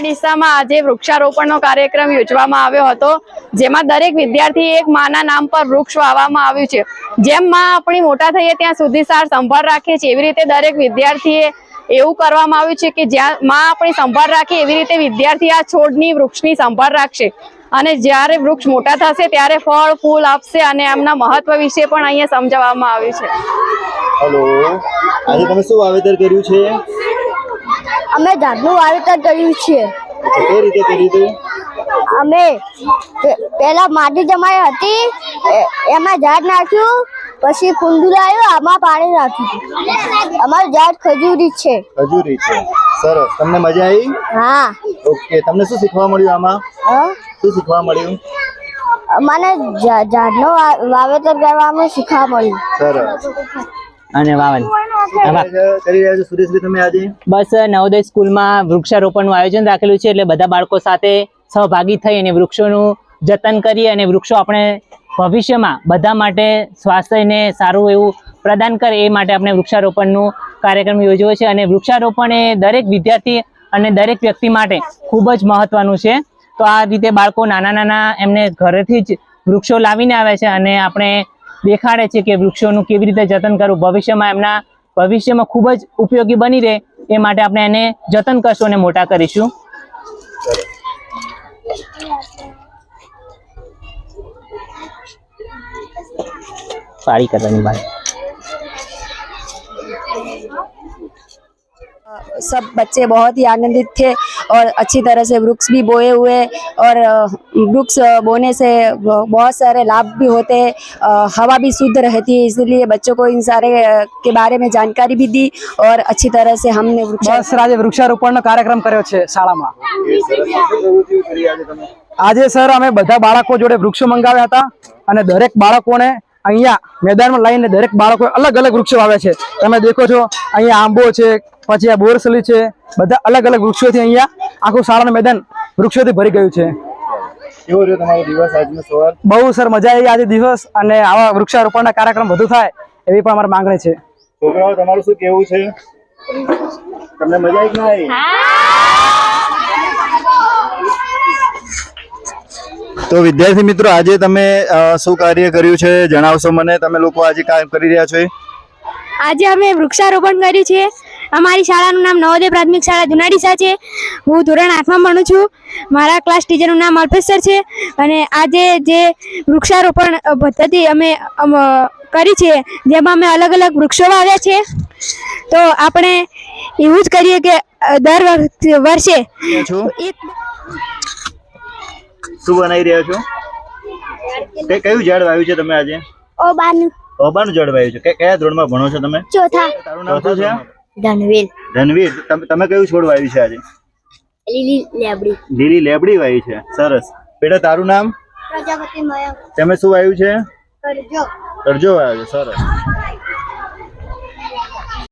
ડીસામાં આજે વૃક્ષારોપણનો કાર્યક્રમ યોજવામાં આવ્યો હતો, જેમાં દરેક વિદ્યાર્થી એક માના નામ પર વૃક્ષ વાવવામાં આવ્યું છે. જેમ માં આપણી મોટા થઈએ ત્યાં સુધી સાર સંભાળ રાખે છે, એવી રીતે દરેક વિદ્યાર્થીએ એવું કરવામાં આવ્યું છે કે જ્યાં માં આપણી સંભાળ રાખે એવી રીતે વિદ્યાર્થી આ છોડની વૃક્ષની સંભાળ રાખશે. અને જ્યારે વૃક્ષ મોટા થશે ત્યારે ફળ, ફૂલ આપશે અને એમના મહત્વ વિશે પણ અહીંયા સમજાવવામાં આવ્યું છે. હેલો આજે તમે શું વાવેતર કર્યું છે? અમે ધાનનું વાવેતર કર્યું છે. કઈ રીતે કર્યું હતું? અમે પહેલા માટી જમાઈ હતી એમાં ઝાડ નાખ્યું પછી કુંડું લાવ્યું આમાં પાણી નાખ્યું. અમારું ઝાડ ખજૂરી છે. ખજૂરી છે. સરસ. તમને મજા આવી? હા. ઓકે. તમને શું શીખવા મળ્યું આમાં? હા? શું શીખવા મળ્યું? મને ઝાડનો વાવેતર કરવામાં શીખવા મળ્યું. સરસ. અને વાવન. આમાં કરી રહ્યા છો? સુરેશભાઈ તમે બસ નવોદય સ્કૂલમાં વૃક્ષારોપણનું આયોજન રાખેલું છે એટલે બધા બાળકો સાથે સહભાગી થઈ અને વૃક્ષોનું જતન કરીએ અને વૃક્ષો આપણે ભવિષ્યમાં બધા માટે સ્વાસ્થ્યને સારું એવું પ્રદાન કરે એ માટે આપણે વૃક્ષારોપણનું કાર્યક્રમ યોજ્યો છે અને વૃક્ષારોપણ એ દરેક વિદ્યાર્થી અને દરેક વ્યક્તિ માટે ખૂબ જ મહત્વનું છે. તો આ રીતે બાળકો નાના નાના એમને ઘરેથી જ વૃક્ષો લાવીને આવે છે અને આપણે દેખાડે છે કે વૃક્ષોનું કેવી રીતે જતન કરવું ભવિષ્યમાં એમના ભવિષ્યમાં ખૂબ જ ઉપયોગી બની રહે એ માટે આપણે એને જતન કરશું અને મોટા કરીશું પાળી કરવાની વાત सब बच्चे बहुत ही आनंदित थे और अच्छी तरह से वृक्ष भी बोए हुए और अ, वृक्ष बोने से ब- बहुत सारे लाभ भी होते हैं अ, हवा भी शुद्ध रहती है इसलिए बच्चों को इन सारे अ, के बारे में जानकारी भी दी और अच्छी तरह से हमने वृक्ष બસ આજે વૃક્ષારોપણનો કાર્યક્રમ કર્યો છે શાળામાં એ સરસ શું પ્રવૃત્તિઓ કરી આજે તમે આજે સર અમે બધા બાળકો જોડે વૃક્ષો મંગાવ્યા હતા અને દરેક બાળકોને અહીંયા મેદાનમાં લઈને દરેક બાળકો અલગ અલગ વૃક્ષો વાવે છે તમે દેખો છો અહીંયા આંબો છે પછી આ બોરસલી છે. બધા અલગ અલગ વૃક્ષોથી અહીંયા આખું શાળાનું મેદાન વૃક્ષોથી ભરી ગયું છે. કેવો રહ્યો તમારો દિવસ આજનો સવાર? બહુ સર મજા આવી આજે દિવસ અને આવા વૃક્ષારોપણના કાર્યક્રમ વધુ થાય એવી પણ અમારી માંગણી છે. છોકરાઓ તમારું શું કેવું છે? તમને મજા આવી કે તો વિદ્યાર્થી મિત્રો આજે તમે શું કાર્ય કર્યું છે જણાવશો મને? તમે લોકો આજે કામ કરી રહ્યા છો આજે અમે વૃક્ષારોપણ કર્યું છે. અમારી શાળાનું નામ નવોદય પ્રાથમિક શાળા જુનાડીસા છે. હું ધોરણ આઠમાં ભણું છું. મારા ક્લાસ ટીચરનું નામ અલ્પેશ સર છે. અને આજે જે વૃક્ષારોપણ પદ્ધતિ અમે કરી છે જેમાં અમે અલગ અલગ વૃક્ષો વાવ્યા છે. તો આપણે એવું જ કરીએ કે દર વર્ષે એક શું બનાવી રહ્યા છો? કયું ઝાડ વાવ્યું છે તમે આજે? ઓબાનું. ઓબાનું ઝાડ વાવ્યું છે. કયા ધોરણમાં ભણો છો તમે? ચોથા. તારું નામ શું છે? ધનવેલ ધનવીર તમે તમે કયું છોડ વાવ્યું છે આજે? લીલી લેબડી. લીલી લેબડી વાવી છે. સરસ. બેટા તારું નામ? પ્રજાપતિ મયંક. તમે શું વાવ્યું છે? કરજો. કરજો વાવ્યું સરસ.